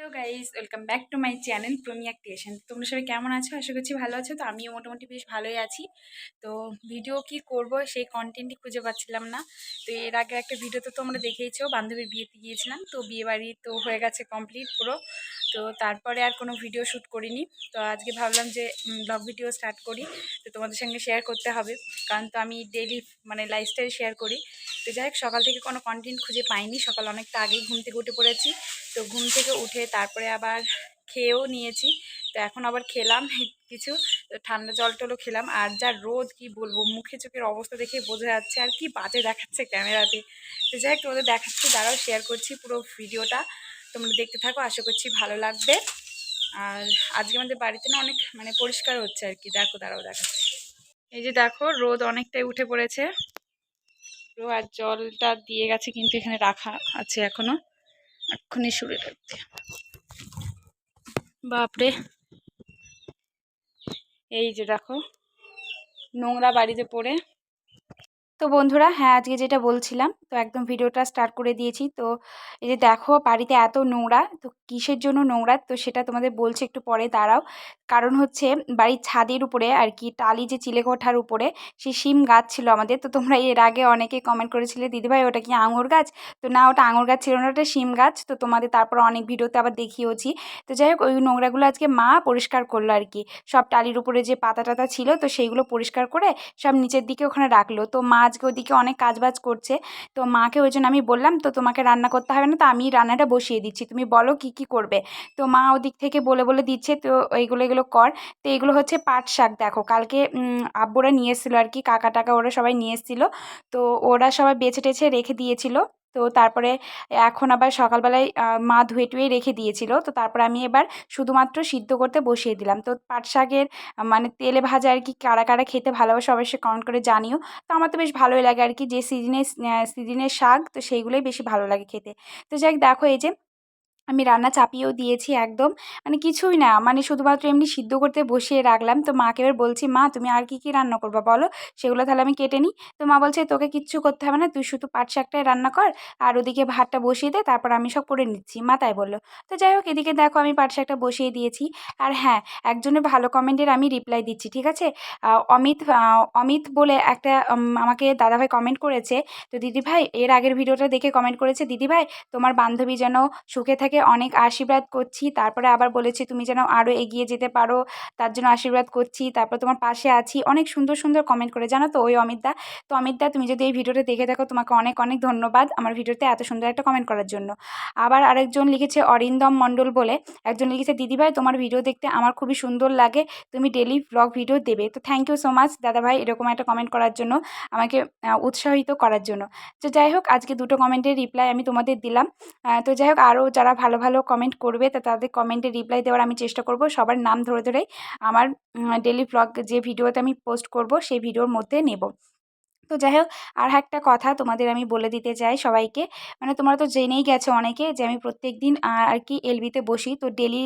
Welcome back to my channel Pramiya creation তোমরা সবাই কেমন আছো? আশা করছি ভালো আছো। তো আমিও মোটামুটি বেশ ভালোই আছি। তো ভিডিও কি করব? সেই কন্টেন্টই খুঁজে পাচ্ছিলাম না। তো এর আগে একটা ভিডিও তো তোমরা দেখেইছো। বান্ধবীর বিয়েতে গিয়েছিলাম। তো বিয়ে বাড়ি তো হয়ে গেছে কমপ্লিট পুরো। তো তারপরে আর কোনো ভিডিও শ্যুট করিনি। তো আজকে ভাবলাম যে ব্লগ ভিডিও স্টার্ট করি। তো তোমাদের সঙ্গে শেয়ার করতে হবে। কারণ তো আমি ডেলি মানে লাইফস্টাইল শেয়ার করি। তো যাই হোক, সকাল থেকে কোনো কন্টেন্ট খুঁজে পাইনি। সকাল অনেকটা আগেই ঘুম থেকে উঠে পড়েছি। তো ঘুম থেকে উঠে তারপরে আবার খেয়েও নিয়েছি। তো এখন আবার খেলাম কিছু ঠান্ডা জল টলও খেলাম। আর যা রোদ, কি বলব, মুখে চোখের অবস্থা দেখে বোঝা যাচ্ছে আর কি বাজে দেখাচ্ছে ক্যামেরাতে। তো যাই হোক, তোমাদের দেখাচ্ছি, দাঁড়াও শেয়ার করছি পুরো ভিডিওটা। তোমরা দেখতে থাকো, আশা করছি ভালো লাগবে। আর আজকে আমাদের বাড়িতে না অনেক মানে পরিষ্কার হচ্ছে আর কি। দেখো, দাঁড়াও, দেখাচ্ছি। এই যে দেখো, রোদ অনেকটাই উঠে পড়েছে। আর জলটা দিয়ে গেছে কিন্তু এখানে রাখা আছে এখনও। এক্ষুনি শুরু করতে বাপরে। এই যে দেখো নোংরা বাড়িতে পড়ে তো বন্ধুরা হ্যাঁ আজকে যেটা বলছিলাম, তো একদম ভিডিওটা স্টার্ট করে দিয়েছি। তো এই যে দেখো, বাড়িতে এত নোংরা, তো কিসের জন্য নোংরা? তো সেটা তোমাদের বলছে একটু পরে, দাঁড়াও। কারণ হচ্ছে বাড়ির ছাদের উপরে আর কি, টালি যে চিলেকোঠার উপরে, সেই শিম গাছ ছিল আমাদের। তো তোমরা এর আগে অনেকে কমেন্ট করেছিলে, দিদিভাই, ওটা কি আঙুর গাছ? তো না, ওটা আঙুর গাছ ছিল না, ওটা শিম গাছ। তো তোমাদের তারপর অনেক ভিডিওতে আবার দেখিয়েওছি। তো যাই হোক, ওই নোংরাগুলো আজকে মা পরিষ্কার করল আর কি। সব টালির উপরে যে পাতা টাতা ছিল, তো সেইগুলো পরিষ্কার করে সব নিচের দিকে ওখানে রাখল। তো মা আজকে ওদিকে অনেক কাজবাজ করছে। তো মাকে ওই জন্য আমি বললাম, তো তোমাকে রান্না করতে হবে না, তো আমি রান্নাটা বসিয়ে দিচ্ছি। তুমি বলো কি কি করবে? তো মা ওদিক থেকে বলে বলে দিচ্ছে, তো এইগুলো এগুলো কর। তো এগুলো হচ্ছে পাট শাক, দেখো। কালকে আব্বুরা নিয়ে এসেছিল আর কি, কাকা টাকা ওরা সবাই নিয়ে এসেছিল। তো ওরা সবাই বেছে টেছে রেখে দিয়েছিল। তো তারপরে এখন আবার সকালবেলায় মা ধুয়ে টুয়ে রেখে দিয়েছিল। তো তারপরে আমি এবার শুধুমাত্র সিদ্ধ করতে বসিয়ে দিলাম। তো পাট শাকের মানে তেলে ভাজা আর কি কারা কারা খেতে ভালোবাসে অবশ্যই কমেন্ট করে জানিও। তো আমার তো বেশ ভালোই লাগে আর কি যে সিজনে সিজনের শাক, তো সেইগুলোই বেশি ভালো লাগে খেতে। তো যাই দেখো এই যে আমি রান্না চাপিয়েও দিয়েছি একদম। মানে কিছুই না মানে শুধুমাত্র এমনি সিদ্ধ করতে বসিয়ে রাখলাম। তো মাকে এবার বলছি, মা, তুমি আর কি কি রান্না করবা বলো? সেগুলো তাহলে আমি কেটে নিই। তো মা বলছে, তোকে কিচ্ছু করতে হবে না, তুই শুধু পাট শাকটাই রান্না কর আর ওদিকে ভাতটা বসিয়ে দে, তারপর আমি সব করে নিচ্ছি। মা তাই বলল। তো যাই হোক, এদিকে দেখো আমি পাট শাকটা বসিয়ে দিয়েছি। আর হ্যাঁ একজনের ভালো কমেন্টের আমি রিপ্লাই দিচ্ছি, ঠিক আছে? অমিত অমিত বলে একটা আমাকে দাদাভাই কমেন্ট করেছে। তো দিদিভাই, এর আগের ভিডিওটা দেখে কমেন্ট করেছে, দিদিভাই, তোমার বান্ধবী যেন সুখে থাকে অনেক আশীর্বাদ করছি। তারপরে আবার বলেছি, তুমি যেন আরও এগিয়ে যেতে পারো। তার জন্য আশীর্বাদ করছি। তারপর তোমার পাশে আছি। অনেক সুন্দর সুন্দর কমেন্ট করে। জানো তো ওই অমিতদা? তো অমিতদা, তুমি যদি এই ভিডিওটা দেখে থাকো, তোমাকে অনেক অনেক ধন্যবাদ আমার ভিডিওতে এত সুন্দর একটা কমেন্ট করার জন্য। আবার আরেকজন লিখেছে, অরিন্দম মণ্ডল বলে একজন লিখেছে দিদিভাই তোমার ভিডিও দেখতে আমার খুবই সুন্দর লাগে। তুমি ডেলি ব্লগ ভিডিও দেবে। তো থ্যাংক ইউ সো মাচ দাদাভাই এরকম একটা কমেন্ট করার জন্য, আমাকে উৎসাহিত করার জন্য। তো যাই হোক, আজকে দুটো কমেন্টের রিপ্লাই আমি তোমাদের দিলাম। তো যাই হোক আরও যারা ভালো ভালো কমেন্ট করবে, তা তাদের কমেন্টে রিপ্লাই দেওয়ার আমি চেষ্টা করব। সবার নাম ধরে ধরেই আমার ডেলি ব্লগ যে ভিডিওতে আমি পোস্ট করব, সেই ভিডিওর মধ্যে নেব। তো যাই হোক আর একটা কথা তোমাদের আমি বলে দিতে চাই সবাইকে। মানে তোমরা তো জেনেই গেছো অনেকে যে আমি প্রত্যেক দিন আর কি এলবিতে বসি। তো ডেলি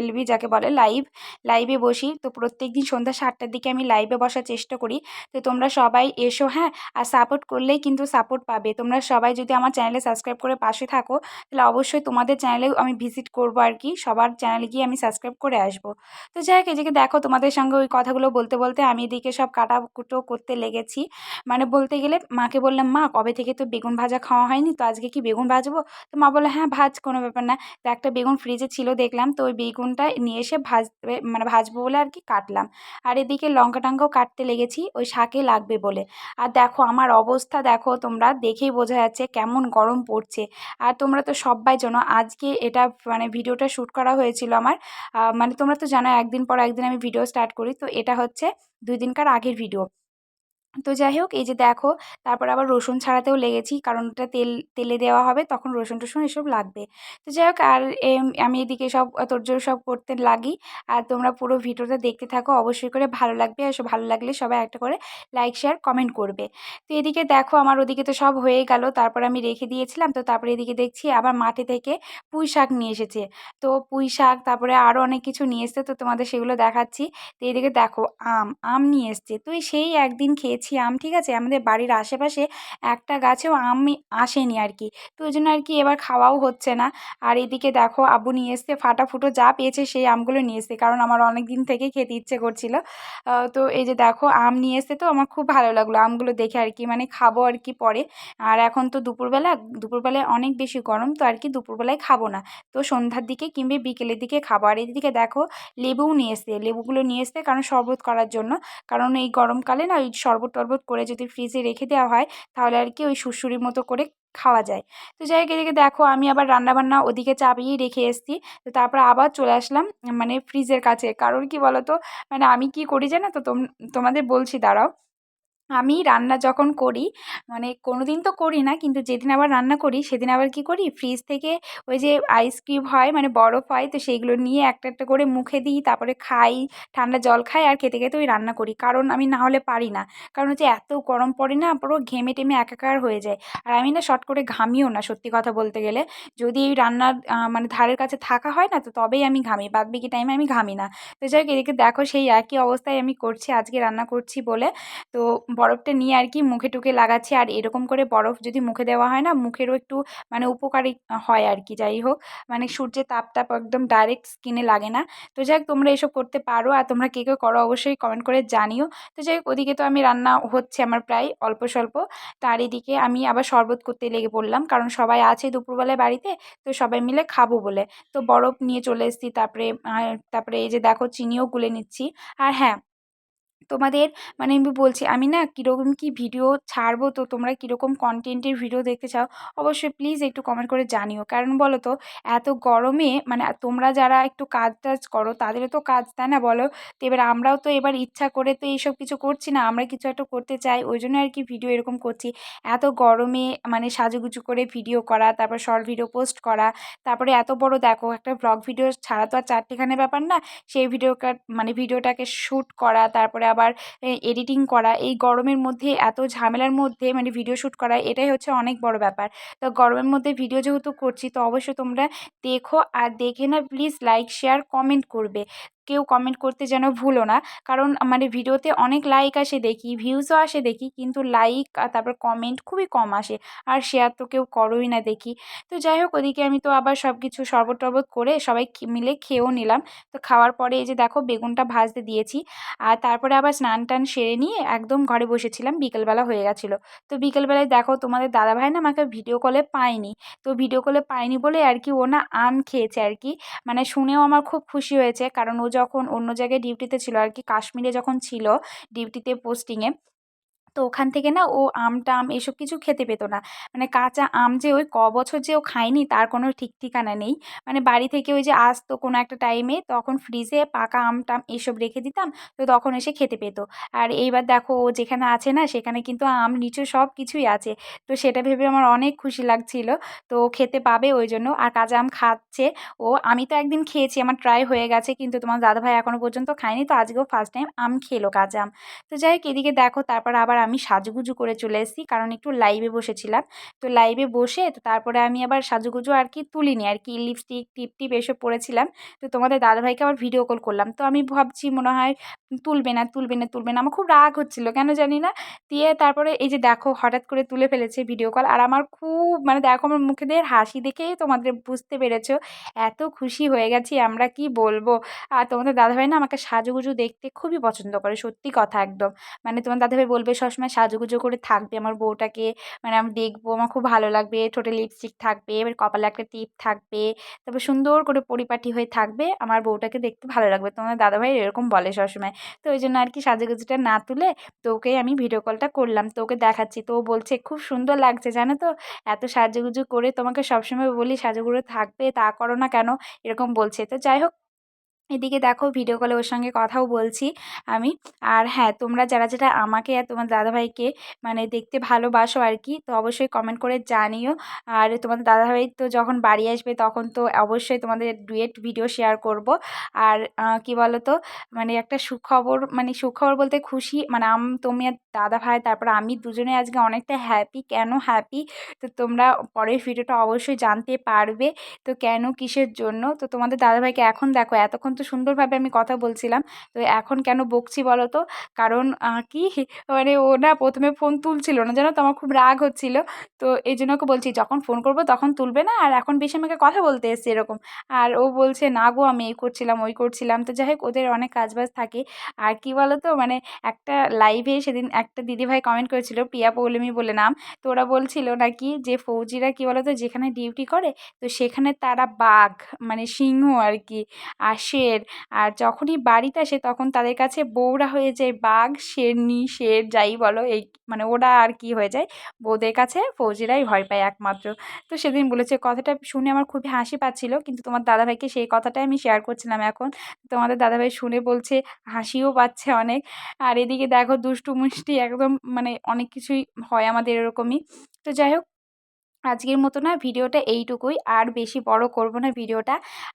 এলবি যাকে বলে লাইভ লাইভে বসি। তো প্রত্যেক দিন সন্ধ্যা সাতটার দিকে আমি লাইভে বসার চেষ্টা করি। তো তোমরা সবাই এসো হ্যাঁ? আর সাপোর্ট করলেই কিন্তু সাপোর্ট পাবে। তোমরা সবাই যদি আমার চ্যানেলে সাবস্ক্রাইব করে পাশে থাকো, তাহলে অবশ্যই তোমাদের চ্যানেলেও আমি ভিজিট করব আর কি। সবার চ্যানেলে গিয়ে আমি সাবস্ক্রাইব করে আসব। তো যাই হোক এদিকে দেখো তোমাদের সঙ্গে ওই কথাগুলো বলতে বলতে আমি এদিকে সব কাটা কুটো করতে লেগেছি। মানে বলতে গেলে মাকে বললাম, মা, কবে থেকে তো বেগুন ভাজা খাওয়া হয়নি? তো আজকে কি বেগুন ভাজবো? তো মা বলে হ্যাঁ ভাজ, কোনো ব্যাপার না। তো একটা বেগুন ফ্রিজে ছিল, দেখলাম, তো ওই বেগুনটা নিয়ে এসে ভাজবে মানে ভাজবো বলে আর কি কাটলাম। আর এদিকে লঙ্কা টঙ্কাও কাটতে লেগেছি, ওই শাকে লাগবে বলে। আর দেখো, আমার অবস্থা দেখো, তোমরা দেখেই বোঝা যাচ্ছে কেমন গরম পড়ছে। আর তোমরা তো সবাই জানো, আজকে এটা মানে ভিডিওটা শ্যুট করা হয়েছিল আমার। মানে তোমরা তো জানো, একদিন পর একদিন আমি ভিডিও স্টার্ট করি, তো এটা হচ্ছে দুই দিনকার আগের ভিডিও। তো যাই হোক এই যে দেখো, তারপর আবার রসুন ছাড়াতেও লেগেছি, কারণ ওটা তেল, তেলে দেওয়া হবে, তখন রসুন টসুন এসব লাগবে। তো যাই হোক আর আমি এদিকে সব তোরজোর সব করতে লাগি। আর তোমরা পুরো ভিডিওটা দেখতে থাকো, অবশ্যই করে ভালো লাগবে। আর ভালো লাগলে সবাই একটা করে লাইক, শেয়ার, কমেন্ট করবে। তো এদিকে দেখো, আমার ওদিকে তো সব হয়ে গেল, তারপর আমি রেখে দিয়েছিলাম। তো তারপরে এদিকে দেখছি আবার মাঠে থেকে পুঁই শাক নিয়ে এসেছে। তো পুঁই শাক, তারপরে আরও অনেক কিছু নিয়ে এসছে, তো তোমাদের সেগুলো দেখাচ্ছি। তো এদিকে দেখো, আম আম নিয়ে এসছে। তো সেই একদিন খেয়েছি বিছি আম, ঠিক আছে? আমাদের বাড়ির আশেপাশে একটা গাছেও আম আসেনি আর কি তো ওই জন্য আর কি এবার খাওয়াও হচ্ছে না। আর এদিকে দেখো, আব্বু নিয়ে এসছে ফাটা ফুটো যা পেয়েছে সেই আমগুলো নিয়ে এসছে, কারণ আমার অনেক দিন থেকেই খেতে ইচ্ছে করছিল। তো এই যে দেখো, আম নিয়ে এসছে তো আমার খুব ভালো লাগল আমগুলো দেখে আর কি মানে খাব আর কি পরে। আর এখন তো দুপুরবেলা, দুপুরবেলায় অনেক বেশি গরম, তো আর কি দুপুরবেলায় খাব না। তো সন্ধ্যার দিকে কিংবা বিকেলের দিকে খাব। আর এদিকে দেখো, লেবুও নিয়ে এসছে। লেবুগুলো নিয়ে এসছে কারণ শরবত করার জন্য। কারণ এই গরমকালে না, ওই শরবত টরবত করে যদি ফ্রিজে রেখে দেওয়া হয়, তাহলে আর কি ওই সুড়সুড়ির মতো করে খাওয়া যায়। তো যাই হোক, এদিকে দেখো আমি আবার রান্নাবান্না ওদিকে চাপিয়েই রেখে এসেছি। তো তারপরে আবার চলে আসলাম মানে ফ্রিজের কাছে। কারণ কি বলো তো মানে আমি কি করি জানো তো? তোমাদের বলছি, দাঁড়াও। আমি রান্না যখন করি মানে কোনো দিন তো করি না, কিন্তু যেদিন আবার রান্না করি, সেদিন আবার কী করি? ফ্রিজ থেকে ওই যে আইসক্রিম হয় মানে বরফ হয়, তো সেইগুলো নিয়ে একটা একটা করে মুখে দিই, তারপরে খাই, ঠান্ডা জল খাই আর খেতে খেতে ওই রান্না করি। কারণ আমি না হলে পারি না। কারণ হচ্ছে এত গরম পড়ে না, পুরো ঘেমে টেমে একাকার হয়ে যায়। আর আমি না শর্ট করে ঘামিও না, সত্যি কথা বলতে গেলে। যদি এই রান্নার মানে ধারের কাছে থাকা হয় না, তো তবেই আমি ঘামি বাদ বাকি টাইমে আমি ঘামি না। তো যাই হোক, এদিকে দেখো সেই একই অবস্থায় আমি করছি, আজকে রান্না করছি বলে। তো বরফটা নিয়ে আর কি মুখে টুকে লাগাচ্ছি। আর এরকম করে বরফ যদি মুখে দেওয়া হয় না, মুখেরও একটু মানে উপকারী হয় আর কি। যাই হোক মানে সূর্যের তাপ টাপ একদম ডাইরেক্ট স্কিনে লাগে না। তো যাই হোক, তোমরা এসব করতে পারো আর তোমরা কে কে করো অবশ্যই কমেন্ট করে জানিও। তো যাই হোক, ওদিকে তো আমি রান্না হচ্ছে আমার প্রায় অল্প স্বল্প। তার এদিকে আমি আবার শরবত করতে লেগে পড়লাম। কারণ সবাই আছে দুপুরবেলায় বাড়িতে, তো সবাই মিলে খাব বলে। তো বরফ নিয়ে চলে এসেছি। তারপরে তারপরে এই যে দেখো, চিনিও গুলে নিচ্ছি। আর হ্যাঁ তোমাদের মানে আমি বলছি, আমি না কীরকম কী ভিডিও ছাড়বো? তো তোমরা কীরকম কন্টেন্টের ভিডিও দেখতে চাও? অবশ্যই প্লিজ একটু কমেন্ট করে জানিও। কারণ বলো তো, এত গরমে মানে তোমরা যারা একটু কাজ টাজ করো, তাদেরও তো কাজ, তাই না বলো? তো এবার আমরাও তো এবার ইচ্ছা করে তো এইসব কিছু করছি না, আমরা কিছু একটা করতে চাই, ওই জন্য আর কি ভিডিও এরকম করছি। এত গরমে মানে সাজুগুজু করে ভিডিও করা, তারপর শর্ট ভিডিও পোস্ট করা, তারপরে এত বড় দেখো, একটা ব্লগ ভিডিও ছাড়া তো আর চারটেখানে ব্যাপার না, সেই ভিডিও মানে ভিডিওটাকে শ্যুট করা, তারপরে আবার এডিটিং করা, এই গরমের মধ্যে এত ঝামেলার মধ্যে মানে ভিডিও শ্যুট করা, এটাই হচ্ছে অনেক বড় ব্যাপার। তো গরমের মধ্যে ভিডিও যেহেতু করছি, তো অবশ্যই তোমরা দেখো আর দেখে না প্লিজ লাইক শেয়ার কমেন্ট করবে। কেউ কমেন্ট করতে যেন ভুলো না। কারণ মানে ভিডিওতে অনেক লাইক আসে দেখি ভিউজও আসে দেখি, কিন্তু লাইক আর তারপর কমেন্ট খুবই কম আসে। আর শেয়ার তো কেউ করোই না দেখি। তো যাই হোক, ওদিকে আমি তো আবার সব কিছু শরবত টরবত করে সবাই মিলে খেয়েও নিলাম। তো খাওয়ার পরে এই যে দেখো, বেগুনটা ভাজতে দিয়েছি। আর তারপরে আবার স্নান টান সেরে নিয়ে একদম ঘরে বসেছিলাম, বিকেলবেলা হয়ে গেছিল। তো বিকেলবেলায় দেখো, তোমাদের দাদাভাই না আমাকে ভিডিও কলে পায়নি। তো ভিডিও কলে পায়নি বলে আর কি ও না আম খেয়েছে আর কি। মানে শুনেও আমার খুব খুশি হয়েছে, কারণ ও যখন অন্য জায়গায় ডিউটিতে ছিল আর কি কাশ্মীরে যখন ছিল ডিউটিতে পোস্টিংয়ে তো ওখান থেকে না ও আম টাম এসব কিছু খেতে পেতো না। মানে কাঁচা আম যে ওই ক বছর যে ও খায়নি তার কোনো ঠিক ঠিকানা নেই। মানে বাড়ি থেকে ওই যে আসতো কোনো একটা টাইমে তখন ফ্রিজে পাকা আম টাম এসব রেখে দিতাম, তো তখন এসে খেতে পেতো। আর এইবার দেখো ও যেখানে আছে না সেখানে কিন্তু আম নিচু সব কিছুই আছে। তো সেটা ভেবে আমার অনেক খুশি লাগছিল। তো খেতে পাবে ওই জন্য। আর কাঁচা আম খাচ্ছে ও। আমি তো একদিন খেয়েছি, আমার ট্রাই হয়ে গেছে কিন্তু তোমার দাদাভাই এখনও পর্যন্ত খায়নি। তো আজকেও ফার্স্ট টাইম আম খেলো কাঁচা আম। তো যাই হোক, এদিকে দেখো তারপর আবার আমি সাজুগুজু করে চলে এসেছি। কারণ একটু লাইভে বসেছিলাম। তো লাইভে বসে তো তারপরে আমি আবার সাজুগুজু আর কি তুলিনি। আর কি লিপস্টিক টিপ টিপ এসব পরেছিলাম। তো তোমাদের দাদাভাইকে আবার ভিডিও কল করলাম। তো আমি ভাবছি মনে হয় তুলবে না তুলবে না তুলবে না। আমার খুব রাগ হচ্ছিল, কেন জানি না? দিয়ে তারপরে এই যে দেখো, হঠাৎ করে তুলে ফেলেছে ভিডিও কল আর আমার খুব মানে দেখো, আমার মুখেদের হাসি দেখেই তোমাদের বুঝতে পেরেছ। এত খুশি হয়ে গেছি, আমরা কি বলব? আর তোমাদের দাদাভাই না আমাকে সাজুগুজু দেখতে খুবই পছন্দ করে, সত্যি কথা একদম। মানে তোমার দাদাভাই বলবে সবসময় সাজুগুজু করে থাকবে। আমার বউটাকে মানে আমি দেখব, আমার খুব ভালো লাগবে, ঠোঁটে লিপস্টিক থাকবে, এবার কপালে একটা টিপ থাকবে, তারপর সুন্দর করে পরিপাটি হয়ে থাকবে। আমার বউটাকে দেখতে ভালো লাগবে। তোমার দাদাভাই এরকম বলে সবসময়। তো ওই জন্য আর কি সাজুগুজুটা না তুলে তো ওকে আমি ভিডিও কলটা করলাম। তো ওকে দেখাচ্ছি। তো ও বলছে, খুব সুন্দর লাগছে, জানো তো? এত সাজুগুজু করে তোমাকে সবসময় বলি সাজুগুজু থাকবে, তা করো না কেন? এরকম বলছে। তো যাই হোক এদিকে দেখো ভিডিও কলে ওর সঙ্গে কথাও বলছি আমি। আর হ্যাঁ তোমরা যারা যারা আমাকে আর তোমার দাদাভাইকে মানে দেখতে ভালোবাসো আর কি, তো অবশ্যই কমেন্ট করে জানিও। আর তোমাদের দাদাভাই তো যখন বাড়ি আসবে তখন তো অবশ্যই তোমাদের ডুয়েট ভিডিও শেয়ার করব। আর কি বলো তো মানে একটা সুখবর মানে সুখবর বলতে খুশি মানে আম, তুমি আর দাদাভাই, তারপর আমি দুজনে আজকে অনেকটা হ্যাপি কেন হ্যাপি তো তোমরা পরের ভিডিওটা অবশ্যই জানতে পারবে। তো কেন, কিসের জন্য? তো তোমাদের দাদাভাইকে এখন দেখো, এতক্ষণ তো সুন্দরভাবে আমি কথা বলছিলাম। তো এখন কেন বকছি বলো তো? কারণ কি? মানে ও না প্রথমে ফোন তুলছিল না, জানো তো? আমার খুব রাগ হচ্ছিল। তো এই জন্য ওকে বলছি, যখন ফোন করব তখন তুলবে না? আর এখন বেশি আমাকে কথা বলতে এসছে এরকম। আর ও বলছে, না গো, আমি এই করছিলাম, ওই করছিলাম। তো যাই হোক, ওদের অনেক কাজবাজ থাকে। আর কি বলো তো? মানে একটা লাইভে সেদিন একটা দিদিভাই কমেন্ট করেছিল প্রিয়া পৌলমী বলে নাম। তো ওরা বলছিল নাকি যে, ফৌজিরা কি বলো তো? যেখানে ডিউটি করে, তো সেখানে তারা বাঘ মানে সিংহ আর কি। আর শের আর যখনই বাড়িতে আসে তখন তাদের কাছে বউরা হয়ে যায় বাঘ, শেরনি, শের, যাই বলো, এই মানে ওরা আর কি হয়ে যায়। বউদের কাছে ফৌজিরাই ভয় পায় একমাত্র। তো সেদিন বলেছে, কথাটা শুনে আমার খুবই হাসি পাচ্ছিল। কিন্তু তোমার দাদাভাইকে সেই কথাটাই আমি শেয়ার করছিলাম এখন। তোমাদের দাদাভাই শুনে বলছে, হাসিও পাচ্ছে অনেক। আর এদিকে দেখো দুষ্টু মুষ্টি একদম মানে অনেক কিছুই হয় আমাদের এরকমই। তো যাই হোক আজকের মতো না ভিডিওটা এইটুকুই। আর বেশি বড় করব না ভিডিওটা।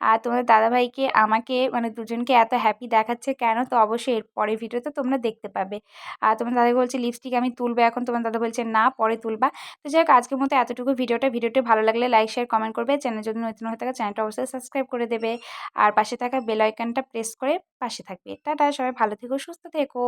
আর তোমাদের দাদাভাইকে, আমাকে মানে দুজনকে এত হ্যাপি দেখাচ্ছে কেন? তো অবশ্যই এর পরের ভিডিওতে তোমরা দেখতে পাবে। আর তোমার দাদা বলছে লিপস্টিক আমি তুলবো এখন। তোমার দাদা বলছে, না, পরে তুলবা। তো যাই হোক, আজকের মতো এতটুকু ভিডিওটা। ভিডিওটি ভালো লাগলে লাইক শেয়ার কমেন্ট করবে। চ্যানেল যদি নতুন হয়ে থাকে চ্যানেলটা অবশ্যই সাবস্ক্রাইব করে দেবে। আর পাশে থাকা বেল আইকনটা প্রেস করে পাশে থাকবে। টাটা, সবাই ভালো থেকো, সুস্থ থেকো।